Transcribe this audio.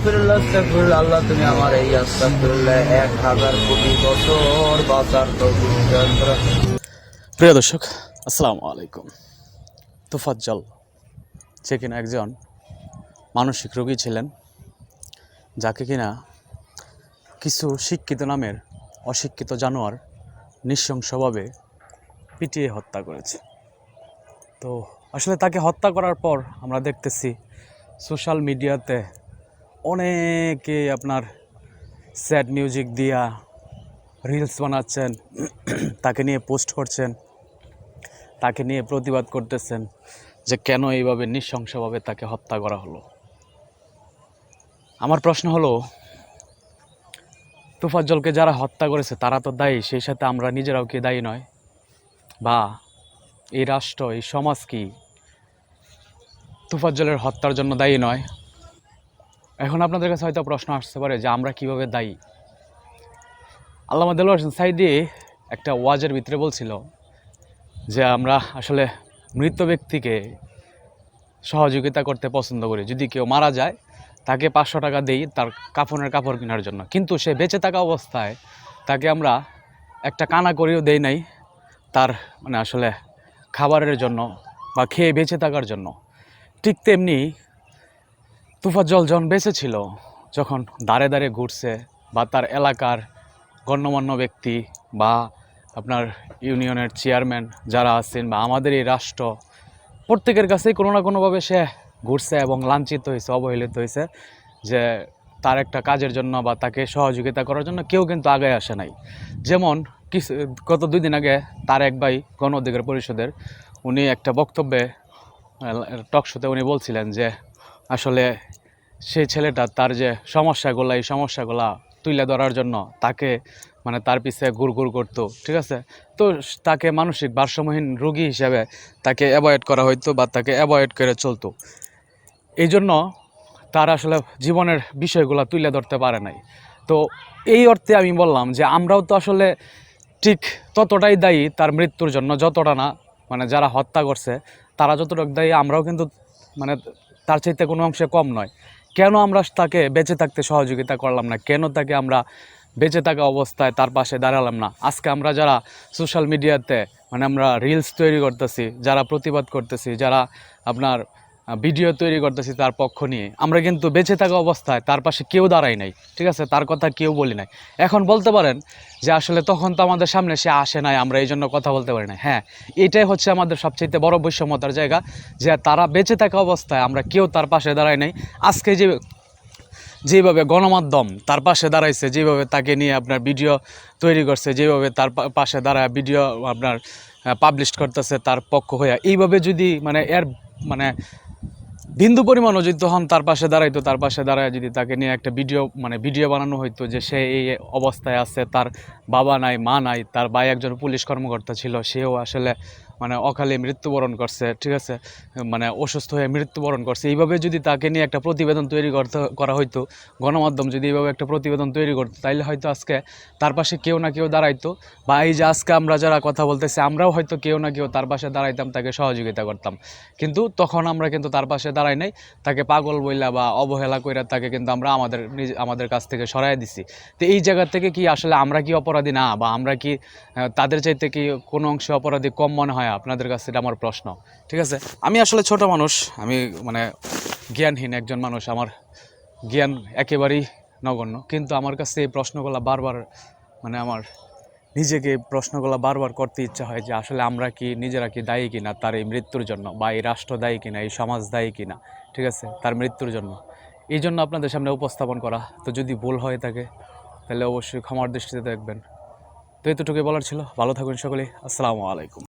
আল্লাহ তুমি আমার এই আস্তাগফিরুল্লাহ এক হাজার কোটি বছর বাঁচার। প্রিয় দর্শক, আসসালামু আলাইকুম তোফাজ্জল, যে কিনা একজন মানসিক রোগী ছিলেন, যাকে কিনা কিছু শিক্ষিত নামের অশিক্ষিত জানোয়ার নৃশংসভাবে পিটিয়ে হত্যা করেছে তো আসলে তাকে হত্যা করার পর আমরা দেখতেছি, সোশ্যাল মিডিয়াতে অনেকে আপনার স্যাড মিউজিক দিয়া রিলস বানাচ্ছেন, তাকে নিয়ে পোস্ট করছেন, তাকে নিয়ে প্রতিবাদ করতেছেন যে কেন এইভাবে নৃশংসভাবে তাকে হত্যা করা হলো। আমার প্রশ্ন হলো, তুফাজ্জলকে যারা হত্যা করেছে, তারা তো দায়ী, সেই সাথে আমরা নিজেরাও কি দায়ী নয়? বা এই রাষ্ট্র, এই সমাজ কি তুফাজ্জলের হত্যার জন্য দায়ী নয়? এখন আপনাদের কাছে হয়তো প্রশ্ন আসতে পারে যে আমরা কীভাবে দায়ী? আল্লামা দেলোয়ার সাইদি, একটা ওয়াজের ভিতরে বলছিল যে আমরা আসলে মৃত ব্যক্তিকে সহযোগিতা করতে পছন্দ করি। যদি কেউ মারা যায়, তাকে পাঁচশো টাকা দেই তার কাফনের কাপড় কেনার জন্য। কিন্তু সে বেঁচে থাকা অবস্থায় তাকে আমরা একটা কানা করেও দেই নাই তার মানে আসলে খাবারের জন্য বা খেয়ে বেঁচে থাকার জন্য। ঠিক তেমনি তুফাজ্জল যখন বেঁচে ছিল, যখন দাঁড়ে দাঁড়ে ঘুরছে বা তার এলাকার গণ্যমান্য ব্যক্তি বা আপনার ইউনিয়নের চেয়ারম্যান যারা আছেন বা আমাদের এই রাষ্ট্র, প্রত্যেকের কাছেই কোনো না কোনোভাবে সে ঘুরছে এবং লাঞ্ছিত হয়েছে, অবহেলিত হয়েছে যে তার একটা কাজের জন্য বা তাকে সহযোগিতা করার জন্য কেউ কিন্তু আগে আসে নাই। যেমন কিছু গত দুই দিন আগে তার এক ভাই গণ অধিকার পরিষদের উনি একটা বক্তব্যে টকশোতে উনি বলছিলেন যে আসলে সেই ছেলেটা তার যে সমস্যাগুলো, এই সমস্যাগুলা তুলে ধরার জন্য তাকে মানে তার পিছে গুড় গুড় করতো, ঠিক আছে? তো তাকে মানসিক ভারসাম্যহীন রোগী হিসাবে তাকে অ্যাভয়েড করা হইতো বা তাকে অ্যাভয়েড করে চলতো। এই জন্য তার আসলে জীবনের বিষয়গুলো তুলে ধরতে পারে নাই। তো এই অর্থে আমি বললাম যে আমরাও তো আসলে ঠিক ততটাই দায়ী তার মৃত্যুর জন্য, যতটা না মানে যারা হত্যা করছে, তারা যতটুকু দায়ী আমরাও কিন্তু মানে তার চাইতে কোনো অংশে কম নয়। কেন আমরা তাকে বেঁচে থাকতে সহযোগিতা করলাম না? কেন তাকে আমরা বেঁচে থাকা অবস্থায় তার পাশে দাঁড়ালাম না? আজকে আমরা যারা সোশ্যাল মিডিয়াতে মানে আমরা রিলস তৈরি করতেছি, যারা প্রতিবাদ করতেছি, যারা আপনার ভিডিও তৈরি করতেছি তার পক্ষ নিয়ে। আমরা কিন্তু বেঁচে থাকা অবস্থায় তার পাশে কেউ দাঁড়াই নাই, ঠিক আছে? তার কথা কেউ বলি নাই। এখন বলতে পারেন যে আসলে তখন তো আমাদের সামনে সে আসে নাই, আমরা এই জন্য কথা বলতে পারি না হ্যাঁ এটাই হচ্ছে আমাদের সবচেয়ে বড় বৈষম্যতার জায়গা যে তারা বেঁচে থাকা অবস্থায় আমরা কেউ তার পাশে দাঁড়াই নাই। আজকে যে যেভাবে গণমাধ্যম তার পাশে দাঁড়াইছে, যেভাবে তাকে নিয়ে আপনার ভিডিও তৈরি করছে, যেভাবে তার পাশে দাঁড়ায় ভিডিও আপনার পাবলিশ করতেছে তার পক্ষ হয়ে, এইভাবে যদি মানে এর মানে বিন্দু পরিমাণ যদি হন তার পাশে দাঁড়াইতো, তার পাশে দাঁড়ায় যদি তাকে নিয়ে একটা ভিডিও মানে ভিডিও বানানো হইতো যে সে এই অবস্থায় আছে, তার বাবা নাই, মা নাই, তার ভাই একজন পুলিশ কর্মকর্তা ছিল, সেও আসলে মানে অকালে মৃত্যুবরণ করছে, ঠিক আছে? মানে অসুস্থ হয়ে মৃত্যুবরণ করছে। এইভাবে যদি তাকে নিয়ে একটা প্রতিবেদন তৈরি করতে, করা হইতো, গণমাধ্যম যদি এইভাবে একটা প্রতিবেদন তৈরি করতো, তাইলে হয়তো আজকে তার পাশে কেউ না কেউ দাঁড়াইতো। বা এই যে আজকে আমরা যারা কথা বলতেছি, আমরাও হয়তো কেউ না কেউ তার পাশে দাঁড়াইতাম, তাকে সহযোগিতা করতাম। কিন্তু তখন আমরা কিন্তু তার পাশে দাঁড়াই নাই, তাকে পাগল বইলা বা অবহেলা কইরা তাকে কিন্তু আমরা আমাদের নিজ, আমাদের কাছ থেকে সরাই দিছি। তো এই জায়গা থেকে কি আসলে আমরা কি অপরাধী? না, বা আমরা কি তাদের চাইতে কি কোনো অংশে অপরাধী কম মনে হয়? আপনাদের কাছে এটা আমার প্রশ্ন। ঠিক আছে? আমি আসলে ছোট মানুষ, আমি মানে জ্ঞানহীন একজন মানুষ, আমার জ্ঞান একেবারেই নগণ্য। কিন্তু আমার কাছে এই প্রশ্নগুলো বারবার মানে আমার নিজেকে প্রশ্নগুলো বারবার করতে ইচ্ছা হয় যে আসলে আমরা কি, নিজেরা কি দায়ী কিনা তার এই মৃত্যুর জন্য, বা এই রাষ্ট্র দায়ী কিনা, এই সমাজ দায়ী কিনা, ঠিক আছে? তার মৃত্যুর জন্য। এই জন্য আপনাদের সামনে উপস্থাপন করা, তো যদি ভুল হয়ে থাকে, তাহলে অবশ্যই ক্ষমার দৃষ্টিতে দেখবেন। তো এতটুকুই বলার ছিল। ভালো থাকুন সকলে আসসালামু আলাইকুম।